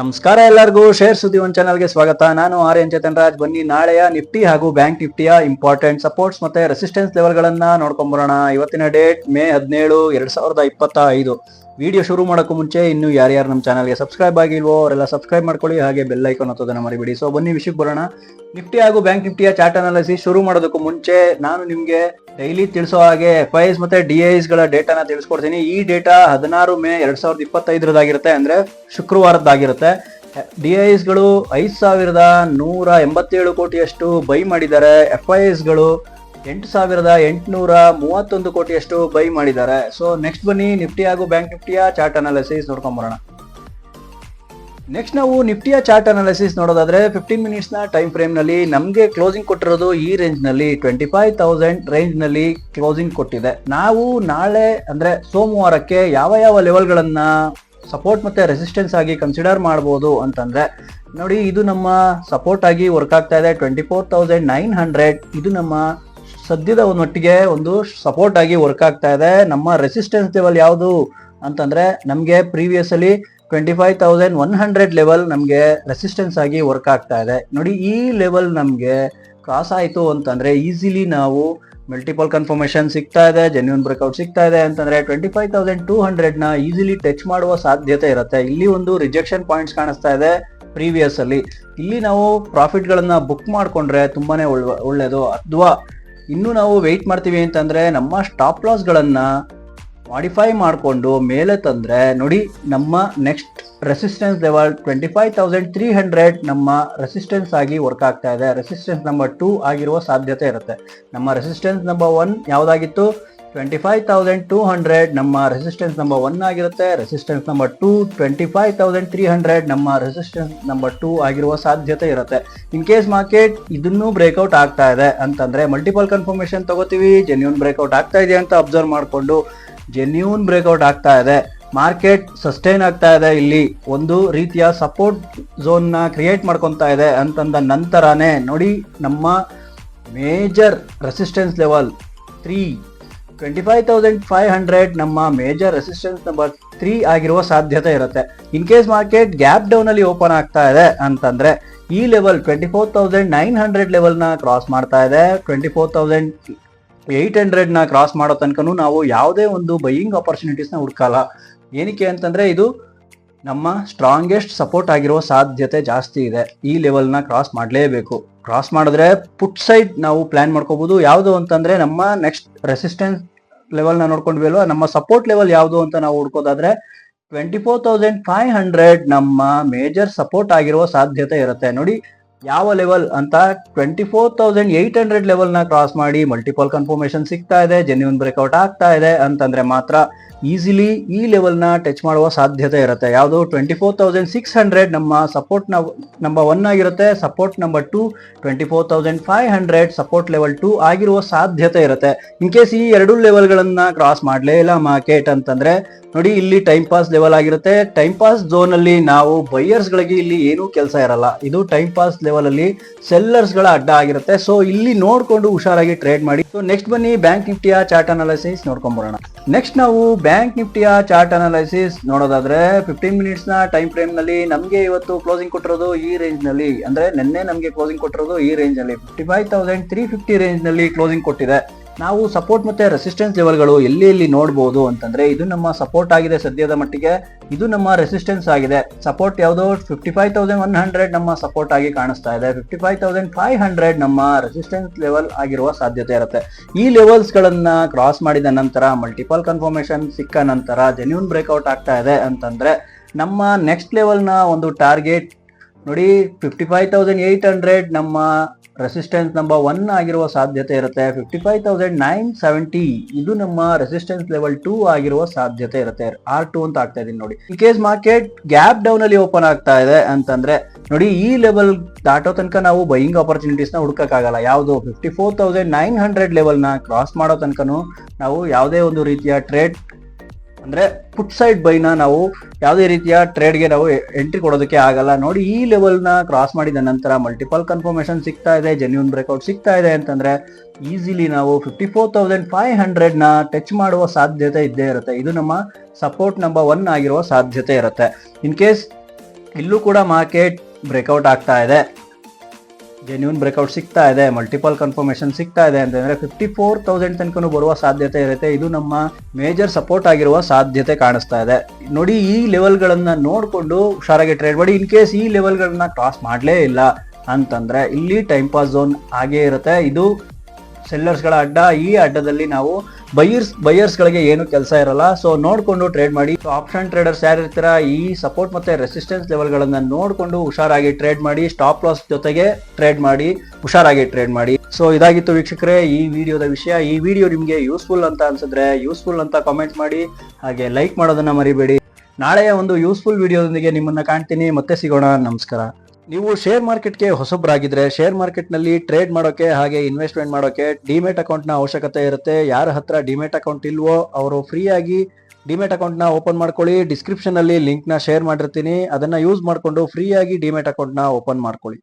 ನಮಸ್ಕಾರ ಎಲ್ಲರಿಗೂ. ಶೇರ್ ಸುದ್ದಿ ಒಂದು ಚಾನಲ್ಗೆ ಸ್ವಾಗತ. ನಾನು ಆರ್ ಎನ್ ಚೇತನ್ ರಾಜ್. ಬನ್ನಿ, ನಾಳೆಯ ನಿಫ್ಟಿ ಹಾಗೂ ಬ್ಯಾಂಕ್ ನಿಫ್ಟಿಯ ಇಂಪಾರ್ಟೆಂಟ್ ಸಪೋರ್ಟ್ಸ್ ಮತ್ತೆ ರೆಸಿಸ್ಟೆನ್ಸ್ ಲೆವೆಲ್ಗಳನ್ನ ನೋಡ್ಕೊಂಬರೋಣ. ಇವತ್ತಿನ ಡೇಟ್ ಮೇ ಹದಿನೇಳು, ಎರಡ್ ಸಾವಿರದ ಇಪ್ಪತ್ತ ಐದು ವಿಡಿಯೋ ಶುರು ಮಾಡೋಕ್ಕೂ ಮುಂಚೆ ಇನ್ನು ಯಾರ್ಯಾರು ನಮ್ಮ ಚಾನಲ್ಗೆ ಸಬ್ಸ್ಕ್ರೈಬ್ ಆಗಿಲ್ವೋ ಅವರೆಲ್ಲ ಸಬ್ಸ್ಕ್ರೈಬ್ ಮಾಡ್ಕೊಳ್ಳಿ, ಹಾಗೆ ಬೆಲ್ ಐಕಾನ್ ಹತ್ತೋದನ್ನು ಮರಿಬೇಡಿ. ಸೊ ಬನ್ನಿ, ವಿಷಯಕ್ಕೆ ಬರೋಣ. ನಿಫ್ಟಿ ಹಾಗೂ ಬ್ಯಾಂಕ್ ನಿಫ್ಟಿಯ ಚಾರ್ಟ್ ಅನಾಲಿಸಿಸ್ ಶುರು ಮಾಡೋದಕ್ಕೂ ಮುಂಚೆ ನಾನು ನಿಮಗೆ ಡೈಲಿ ತಿಳಿಸೋ ಹಾಗೆ ಎಫ್ ಐಸ್ ಮತ್ತೆ ಡಿ ಐಸ್ಗಳ ಡೇಟಾನ ತಿಳಿಸ್ಕೊಡ್ತೀನಿ. ಈ ಡೇಟಾ ಹದಿನಾರು ಮೇ ಎರಡ್ ಸಾವಿರದ ಇಪ್ಪತ್ತೈದರದಾಗಿರುತ್ತೆ ಅಂದ್ರೆ ಶುಕ್ರವಾರದ್ದಾಗಿರುತ್ತೆ. ಡಿ ಐಸ್ಗಳು ಐದು ಸಾವಿರದ ನೂರ ಎಂಬತ್ತೇಳು ಕೋಟಿಯಷ್ಟು ಬೈ ಮಾಡಿದ್ದಾರೆ. ಎಫ್ ಐ ಎಸ್ಗಳು ಎಂಟು ಸಾವಿರದ ಎಂಟುನೂರ ಮೂವತ್ತೊಂದು ಕೋಟಿಯಷ್ಟು ಬೈ ಮಾಡಿದ್ದಾರೆ. ಸೊ ನೆಕ್ಸ್ಟ್ ಬನ್ನಿ ನಿಫ್ಟಿ ಹಾಗೂ ಬ್ಯಾಂಕ್ ನಿಫ್ಟಿಯ ಚಾರ್ಟ್ ಅನಾಲಿಸಿಸ್ ನೋಡ್ಕೊಂಬರೋಣ. ನೆಕ್ಸ್ಟ್ ನಾವು ನಿಫ್ಟಿಯ ಚಾರ್ಟ್ ಅನಾಲಿಸಿಸ್ ನೋಡೋದಾದ್ರೆ ಫಿಫ್ಟೀನ್ ಮಿನಿಟ್ಸ್ನ ಟೈಮ್ ಫ್ರೇಮ್ನಲ್ಲಿ ನಮಗೆ ಕ್ಲೋಸಿಂಗ್ ಕೊಟ್ಟಿರೋದು ಈ ರೇಂಜ್ನಲ್ಲಿ ಟ್ವೆಂಟಿ ಫೈವ್ ತೌಸಂಡ್ ರೇಂಜ್ನಲ್ಲಿ ಕ್ಲೋಸಿಂಗ್ ಕೊಟ್ಟಿದೆ. ನಾವು ನಾಳೆ ಅಂದ್ರೆ ಸೋಮವಾರಕ್ಕೆ ಯಾವ ಯಾವ ಲೆವೆಲ್ಗಳನ್ನು ಸಪೋರ್ಟ್ ಮತ್ತೆ ರೆಸಿಸ್ಟೆನ್ಸ್ ಆಗಿ ಕನ್ಸಿಡರ್ ಮಾಡಬಹುದು ಅಂತಂದ್ರೆ, ನೋಡಿ ಇದು ನಮ್ಮ ಸಪೋರ್ಟ್ ಆಗಿ ವರ್ಕ್ ಆಗ್ತಾ ಇದೆ twenty four thousand nine hundred ಇದು ನಮ್ಮ ಸದ್ಯದ ಒಂದು ಮಟ್ಟಿಗೆ ಒಂದು ಸಪೋರ್ಟ್ ಆಗಿ ವರ್ಕ್ ಆಗ್ತಾ ಇದೆ. ನಮ್ಮ ರೆಸಿಸ್ಟೆನ್ಸ್ ಲೆವೆಲ್ ಯಾವುದು ಅಂತಂದ್ರೆ ನಮಗೆ ಪ್ರೀವಿಯಸ್ ಅಲ್ಲಿ twenty five thousand one hundred level ನಮಗೆ ರೆಸಿಸ್ಟೆನ್ಸ್ ಆಗಿ ವರ್ಕ್ ಆಗ್ತಾ ಇದೆ. ನೋಡಿ, ಈ ಲೆವೆಲ್ ನಮಗೆ ಕ್ರಾಸ್ ಆಯಿತು ಅಂತಂದ್ರೆ ಈಸಿಲಿ ನಾವು ಮಲ್ಟಿಪಲ್ ಕನ್ಫರ್ಮೇಷನ್ ಸಿಗ್ತಾ ಇದೆ ಜೆನ್ಯೂನ್ ಬ್ರೇಕ್ಔಟ್ ಸಿಗ್ತಾ ಇದೆ ಅಂತಂದ್ರೆ ಟ್ವೆಂಟಿ ಫೈವ್ ತೌಸಂಡ್ ಟೂ ಹಂಡ್ರೆಡ್ನ ಈಸಿಲಿ ಟಚ್ ಮಾಡುವ ಸಾಧ್ಯತೆ ಇರುತ್ತೆ. ಇಲ್ಲಿ ಒಂದು ರಿಜೆಕ್ಷನ್ ಪಾಯಿಂಟ್ಸ್ ಕಾಣಿಸ್ತಾ ಇದೆ ಪ್ರೀವಿಯಸ್ ಅಲ್ಲಿ. ಇಲ್ಲಿ ನಾವು ಪ್ರಾಫಿಟ್ ಗಳನ್ನ ಬುಕ್ ಮಾಡ್ಕೊಂಡ್ರೆ ತುಂಬಾನೇ ಒಳ್ಳೆ, ಒಳ್ಳೇದು. ಅಥವಾ ಇನ್ನು ನಾವು ವೆಯ್ಟ್ ಮಾಡ್ತೀವಿ ಅಂತಂದ್ರೆ ನಮ್ಮ ಸ್ಟಾಪ್ ಲಾಸ್ಗಳನ್ನು ಮಾಡಿಫೈ ಮಾಡಿಕೊಂಡು ಮೇಲೆ ತಂದ್ರೆ ನೋಡಿ ನಮ್ಮ next resistance level twenty five thousand three hundred ನಮ್ಮ ರೆಸಿಸ್ಟೆನ್ಸ್ ಆಗಿ ವರ್ಕ್ ಆಗ್ತಾ ಇದೆ. ರೆಸಿಸ್ಟೆನ್ಸ್ ನಂಬರ್ ಟೂ ಆಗಿರುವ ಸಾಧ್ಯತೆ ಇರುತ್ತೆ. ನಮ್ಮ resistance number one ಯಾವ್ದಾಗಿತ್ತು? Twenty five thousand two hundred ನಮ್ಮ ರೆಸಿಸ್ಟೆನ್ಸ್ ನಂಬರ್ ಒನ್ ಆಗಿರುತ್ತೆ. Resistance number two twenty five thousand three hundred ನಮ್ಮ ರೆಸಿಸ್ಟೆನ್ಸ್ ನಂಬರ್ ಟೂ ಆಗಿರುವ ಸಾಧ್ಯತೆ ಇರುತ್ತೆ. ಇನ್ ಕೇಸ್ ಮಾರ್ಕೆಟ್ ಇದನ್ನು ಬ್ರೇಕ್ಔಟ್ ಆಗ್ತಾ ಇದೆ ಅಂತಂದ್ರೆ ಮಲ್ಟಿಪಲ್ ಕನ್ಫರ್ಮೇಶನ್ ತಗೋತೀವಿ. ಜೆನ್ಯೂನ್ ಬ್ರೇಕ್ಔಟ್ ಆಗ್ತಾ ಇದೆ ಅಂತ ಅಬ್ಸರ್ವ್ ಮಾಡಿಕೊಂಡು ಜೆನ್ಯೂನ್ ಬ್ರೇಕ್ಔಟ್ ಆಗ್ತಾ ಇದೆ. ಮಾರ್ಕೆಟ್ ಸಸ್ಟೈನ್ ಆಗ್ತಾ ಇದೆ. ಇಲ್ಲಿ ಒಂದು ರೀತಿಯ ಸಪೋರ್ಟ್ ಝೋನ್ನ ಕ್ರಿಯೇಟ್ ಮಾಡ್ಕೊತಾ ಇದೆ ಅಂತಂದ ನಂತರನೇ ನೋಡಿ ನಮ್ಮ major resistance level three twenty five thousand five hundred ನಮ್ಮ ಮೇಜರ್ ರೆಸಿಸ್ಟೆನ್ಸ್ ನಂಬರ್ ತ್ರೀ ಆಗಿರುವ ಸಾಧ್ಯತೆ ಇರುತ್ತೆ. In case market gap down ಅಲ್ಲಿ ಓಪನ್ ಆಗ್ತಾ ಇದೆ ಅಂತಂದ್ರೆ, ಈ level twenty four thousand nine hundred ಲೆವೆಲ್ನ cross ಮಾಡ್ತಾ ಇದೆ. ಟ್ವೆಂಟಿ ಫೋರ್ ತೌಸಂಡ್ ಏಯ್ಟ್ನ ಕ್ರಾಸ್ ಮಾಡೋ ತನಕನೂ ನಾವು ಯಾವುದೇ ಒಂದು ಬೈಯಿಂಗ್ ಆಪರ್ಚುನಿಟೀಸ್ನ ಹುಡ್ಕಲ್ಲ. ಏನಕ್ಕೆ ಅಂತಂದ್ರೆ, ಇದು ನಮ್ಮ ಸ್ಟ್ರಾಂಗೆಸ್ಟ್ ಸಪೋರ್ಟ್ ಆಗಿರುವ ಸಾಧ್ಯತೆ ಜಾಸ್ತಿ ಇದೆ. ಈ ಲೆವೆಲ್ನ ಕ್ರಾಸ್ ಮಾಡಲೇಬೇಕು. ಕ್ರಾಸ್ ಮಾಡಿದ್ರೆ ಪುಟ್ ಸೈಡ್ ನಾವು ಪ್ಲಾನ್ ಮಾಡ್ಕೋಬಹುದು ಯಾವುದು ಅಂತಂದ್ರೆ, ನಮ್ಮ ನೆಕ್ಸ್ಟ್ ರೆಸಿಸ್ಟೆನ್ಸ್ ಲೆವೆಲ್ನ ನೋಡ್ಕೊಂಡ್ವಿ ನಮ್ಮ ಸಪೋರ್ಟ್ ಲೆವೆಲ್ ಯಾವುದು ಅಂತ ನಾವು ಹುಡ್ಕೋದಾದ್ರೆ twenty four thousand five hundred ನಮ್ಮ ಮೇಜರ್ ಸಪೋರ್ಟ್ ಆಗಿರುವ ಸಾಧ್ಯತೆ ಇರುತ್ತೆ. ನೋಡಿ, ಯಾವ ಲೆವೆಲ್ ಅಂತ twenty four thousand eight hundred ಲೆವೆಲ್ನ cross ಮಾಡಿ ಮಲ್ಟಿಪಲ್ ಕನ್ಫರ್ಮೇಶನ್ ಸಿಗ್ತಾ ಇದೆ ಜೆನ್ಯೂನ್ ಬ್ರೇಕ್ಔಟ್ ಆಗ್ತಾ ಇದೆ ಅಂತಂದ್ರೆ ಮಾತ್ರ ಈಸಿಲಿ ಈ ಲೆವೆಲ್ನ ಟಚ್ ಮಾಡುವ ಸಾಧ್ಯತೆ ಇರುತ್ತೆ. ಯಾವುದು twenty four thousand six hundred ನಮ್ಮ ಸಪೋರ್ಟ್ ನಂಬರ್ ಒನ್ ಆಗಿರುತ್ತೆ support number two twenty four thousand five hundred support level two ಆಗಿರುವ ಸಾಧ್ಯತೆ ಇರುತ್ತೆ. ಇನ್ ಕೇಸ್ ಈ ಎರಡು ಲೆವೆಲ್ಗಳನ್ನು ಕ್ರಾಸ್ ಮಾಡಲೇ ಇಲ್ಲ ಮಾರ್ಕೆಟ್ ಅಂತಂದ್ರೆ, ನೋಡಿ ಇಲ್ಲಿ ಟೈಮ್ ಪಾಸ್ ಲೆವೆಲ್ ಆಗಿರುತ್ತೆ. ಟೈಮ್ ಪಾಸ್ ಝೋನ್ ಅಲ್ಲಿ ನಾವು ಬೈಯರ್ಸ್ ಗಳಿಗೆ ಇಲ್ಲಿ ಏನೂ ಕೆಲಸ ಇರಲ್ಲ. ಇದು ಟೈಮ್ ಪಾಸ್ ಲೆವೆಲ್ ಅಲ್ಲಿ ಸೆಲ್ಲರ್ಸ್ಗಳ ಅಡ್ಡ ಆಗಿರುತ್ತೆ. ಸೊ ಇಲ್ಲಿ ನೋಡ್ಕೊಂಡು ಹುಷಾರಾಗಿ ಟ್ರೇಡ್ ಮಾಡಿ. ಸೊ ನೆಕ್ಸ್ಟ್ ಬನ್ನಿ ಬ್ಯಾಂಕ್ ನಿಫ್ಟಿಯ ಚಾರ್ಟ್ ಅನಾಲಿಸಿಸ್ ನೋಡ್ಕೊಂಬರೋಣ. ನೆಕ್ಸ್ಟ್ ನಾವು ನಿಫ್ಟಿಯ ಚಾರ್ಟ್ ಅನಾಲಿಸಿಸ್ ನೋಡೋದಾದ್ರೆ ಫಿಫ್ಟೀನ್ ಮಿನಿಟ್ಸ್ನ ಟೈಮ್ ಫ್ರೇಮ್ನಲ್ಲಿ ನಮಗೆ ಇವತ್ತು ಕ್ಲೋಸಿಂಗ್ ಕೊಟ್ಟಿರೋದು ಈ ರೇಂಜ್ನಲ್ಲಿ. ಅಂದ್ರೆ ನಿನ್ನೆ ನಮಗೆ ಕ್ಲೋಸಿಂಗ್ ಕೊಟ್ಟಿರೋದು ಈ ರೇಂಜ್ನಲ್ಲಿ fifty five thousand three fifty ರೇಂಜ್ನಲ್ಲಿ closing ಕೊಟ್ಟಿದೆ. ನಾವು ಸಪೋರ್ಟ್ ಮತ್ತೆ ರೆಸಿಸ್ಟೆನ್ಸ್ ಲೆವೆಲ್ಗಳು ಎಲ್ಲಿ ಎಲ್ಲಿ ನೋಡಬಹುದು ಅಂತಂದ್ರೆ ಇದು ನಮ್ಮ ಸಪೋರ್ಟ್ ಆಗಿದೆ ಸದ್ಯದ ಮಟ್ಟಿಗೆ, ಇದು ನಮ್ಮ ರೆಸಿಸ್ಟೆನ್ಸ್ ಆಗಿದೆ. ಸಪೋರ್ಟ್ ಯಾವುದೋ fifty five thousand one hundred ನಮ್ಮ ಸಪೋರ್ಟ್ ಆಗಿ ಕಾಣಿಸ್ತಾ ಇದೆ. Fifty five thousand five hundred ನಮ್ಮ ರೆಸಿಸ್ಟೆನ್ಸ್ ಲೆವೆಲ್ ಆಗಿರುವ ಸಾಧ್ಯತೆ ಇರುತ್ತೆ. ಈ ಲೆವೆಲ್ಸ್ ಗಳನ್ನ ಕ್ರಾಸ್ ಮಾಡಿದ ನಂತರ ಮಲ್ಟಿಪಲ್ ಕನ್ಫರ್ಮೇಶನ್ ಸಿಕ್ಕ ನಂತರ ಜೆನ್ಯೂನ್ ಬ್ರೇಕ್ಔಟ್ ಆಗ್ತಾ ಇದೆ ಅಂತಂದ್ರೆ ನಮ್ಮ ನೆಕ್ಸ್ಟ್ ಲೆವೆಲ್ನ ಒಂದು ಟಾರ್ಗೆಟ್ ನೋಡಿ fifty five thousand eight hundred ನಮ್ಮ ರೆಸಿಸ್ಟೆನ್ಸ್ ನಂಬರ್ ಒನ್ ಆಗಿರುವ ಸಾಧ್ಯತೆ ಇರುತ್ತೆ. Fifty five thousand nine seventy ಇದು ನಮ್ಮ ರೆಸಿಸ್ಟೆನ್ಸ್ ಲೆವೆಲ್ ಟೂ ಆಗಿರುವ ಸಾಧ್ಯತೆ ಇರುತ್ತೆ. ಆರ್ ಟು ಅಂತ ಆಗ್ತಾ ಇದೀನಿ ನೋಡಿ. In case market gap down ಅಲ್ಲಿ ಓಪನ್ ಆಗ್ತಾ ಇದೆ ಅಂತಂದ್ರೆ, ನೋಡಿ, ಈ ಲೆವೆಲ್ ದಾಟೋ ತನಕ ನಾವು ಬೈಯಿಂಗ್ ಆಪರ್ಚುನಿಟೀಸ್ನ ಹುಡುಕಕ್ಕಾಗಲ್ಲ. ಯಾವುದು fifty four thousand nine hundred ಲೆವೆಲ್ನ cross ಮಾಡೋ ತನಕನು ನಾವು ಯಾವುದೇ ಒಂದು ರೀತಿಯ ಟ್ರೇಡ್ ಅಂದ್ರೆ ಪುಟ್ ಸೈಡ್ ಬೈನ ನಾವು ಯಾವುದೇ ರೀತಿಯ ಟ್ರೇಡ್ಗೆ ನಾವು ಎಂಟ್ರಿ ಕೊಡೋದಕ್ಕೆ ಆಗಲ್ಲ. ನೋಡಿ, ಈ ಲೆವೆಲ್ನ ಕ್ರಾಸ್ ಮಾಡಿದ ನಂತರ ಮಲ್ಟಿಪಲ್ ಕನ್ಫರ್ಮೇಶನ್ ಸಿಗ್ತಾ ಇದೆ ಜೆನ್ಯೂನ್ ಬ್ರೇಕ್ಔಟ್ ಸಿಗ್ತಾ ಇದೆ ಅಂತಂದ್ರೆ ಈಸಿಲಿ ನಾವು ಫಿಫ್ಟಿ ಫೋರ್ ತೌಸಂಡ್ ಫೈವ್ ಹಂಡ್ರೆಡ್ನ ಟಚ್ ಮಾಡುವ ಸಾಧ್ಯತೆ ಇದ್ದೇ ಇರುತ್ತೆ. ಇದು ನಮ್ಮ ಸಪೋರ್ಟ್ ನಂಬರ್ ಒನ್ ಆಗಿರುವ ಸಾಧ್ಯತೆ ಇರುತ್ತೆ. ಇನ್ ಕೇಸ್ ಇಲ್ಲೂ ಕೂಡ ಮಾರ್ಕೆಟ್ ಬ್ರೇಕ್ಔಟ್ ಆಗ್ತಾ ಇದೆ. ಜೆನ್ಯೂನ್ ಬ್ರೇಕ್ಔಟ್ ಸಿಗ್ತಾ ಇದೆ ಮಲ್ಟಿಪಲ್ ಕನ್ಫರ್ಮೇಶನ್ ಸಿಗ್ತಾ ಇದೆ ಅಂತಂದ್ರೆ ಫಿಫ್ಟಿ ಫೋರ್ ತೌಸಂಡ್ ತನಕ ಬರುವ ಸಾಧ್ಯತೆ ಇರುತ್ತೆ. ಇದು ನಮ್ಮ ಮೇಜರ್ ಸಪೋರ್ಟ್ ಆಗಿರುವ ಸಾಧ್ಯತೆ ಕಾಣಿಸ್ತಾ ಇದೆ. ನೋಡಿ, ಈ ಲೆವೆಲ್ಗಳನ್ನ ನೋಡಿಕೊಂಡು ಹುಷಾರಾಗಿ ಟ್ರೇಡ್ ಮಾಡಿ ಇನ್ ಕೇಸ್ ಈ ಲೆವೆಲ್ಗಳನ್ನ ಕ್ರಾಸ್ ಮಾಡಲೇ ಇಲ್ಲ ಅಂತಂದ್ರೆ ಇಲ್ಲಿ ಟೈಮ್ ಪಾಸ್ ಝೋನ್ ಆಗೇ ಇರುತ್ತೆ. ಇದು ಸೆಲ್ಲರ್ಸ್ಗಳ ಅಡ್ಡ. ಈ ಅಡ್ಡದಲ್ಲಿ ನಾವು ಬೈಯರ್ಸ್ ಬೈಯರ್ಸ್ ಗಳಿಗೆ ಏನು ಕೆಲಸ ಇರಲ್ಲ. ಸೊ ನೋಡ್ಕೊಂಡು ಟ್ರೇಡ್ ಮಾಡಿ. ಆಪ್ಷನ್ ಟ್ರೇಡರ್ಸ್ ಯಾರು ಇರ್ತೀರ ಈ ಸಪೋರ್ಟ್ ಮತ್ತೆ ರೆಸಿಸ್ಟೆನ್ಸ್ ಲೆವೆಲ್ಗಳನ್ನ ನೋಡ್ಕೊಂಡು ಹುಷಾರಾಗಿ ಟ್ರೇಡ್ ಮಾಡಿ ಸ್ಟಾಪ್ ಲಾಸ್ ಜೊತೆಗೆ ಟ್ರೇಡ್ ಮಾಡಿ, ಹುಷಾರಾಗಿ ಟ್ರೇಡ್ ಮಾಡಿ. ಸೊ ಇದಾಗಿತ್ತು ವೀಕ್ಷಕರೇ, ಈ ವಿಡಿಯೋದ ವಿಷಯ. ಈ ವಿಡಿಯೋ ನಿಮಗೆ ಯೂಸ್ಫುಲ್ ಅಂತ ಅನ್ಸಿದ್ರೆ ಯೂಸ್ಫುಲ್ ಅಂತ ಕಾಮೆಂಟ್ ಮಾಡಿ. ಹಾಗೆ ಲೈಕ್ ಮಾಡೋದನ್ನ ಮರಿಬೇಡಿ. ನಾಳೆಯ ಒಂದು ಯೂಸ್ಫುಲ್ ವಿಡಿಯೋದೊಂದಿಗೆ ನಿಮ್ಮನ್ನ ಕಾಣ್ತೀನಿ. ಮತ್ತೆ ಸಿಗೋಣ. ನಮಸ್ಕಾರ. ನೀವು ಶೇರ್ ಮಾರ್ಕೆಟ್ಗೆ ಹೊಸಬ್ರಾಗಿದ್ರೆ ಶೇರ್ ಮಾರ್ಕೆಟ್ನಲ್ಲಿ ಟ್ರೇಡ್ ಮಾಡೋಕೆ, ಹಾಗೆ ಇನ್ವೆಸ್ಟ್ಮೆಂಟ್ ಮಾಡೋಕೆ ಡಿಮೆಟ್ ಅಕೌಂಟ್ನ ಅವಶ್ಯಕತೆ ಇರುತ್ತೆ. ಯಾರ ಹತ್ರ ಡಿಮೆಟ್ ಅಕೌಂಟ್ ಇಲ್ವೋ, ಅವರು ಫ್ರೀಯಾಗಿ ಡಿಮೆಟ್ ಅಕೌಂಟ್ನ ಓಪನ್ ಮಾಡ್ಕೊಳ್ಳಿ. ಡಿಸ್ಕ್ರಿಪ್ಷನ್ ಅಲ್ಲಿ ಲಿಂಕ್ನ ಶೇರ್ ಮಾಡಿರ್ತೀನಿ. ಅದನ್ನ ಯೂಸ್ ಮಾಡಿಕೊಂಡು ಫ್ರೀಯಾಗಿ ಡಿಮೆಟ್ ಅಕೌಂಟ್ನ ಓಪನ್ ಮಾಡ್ಕೊಳ್ಳಿ.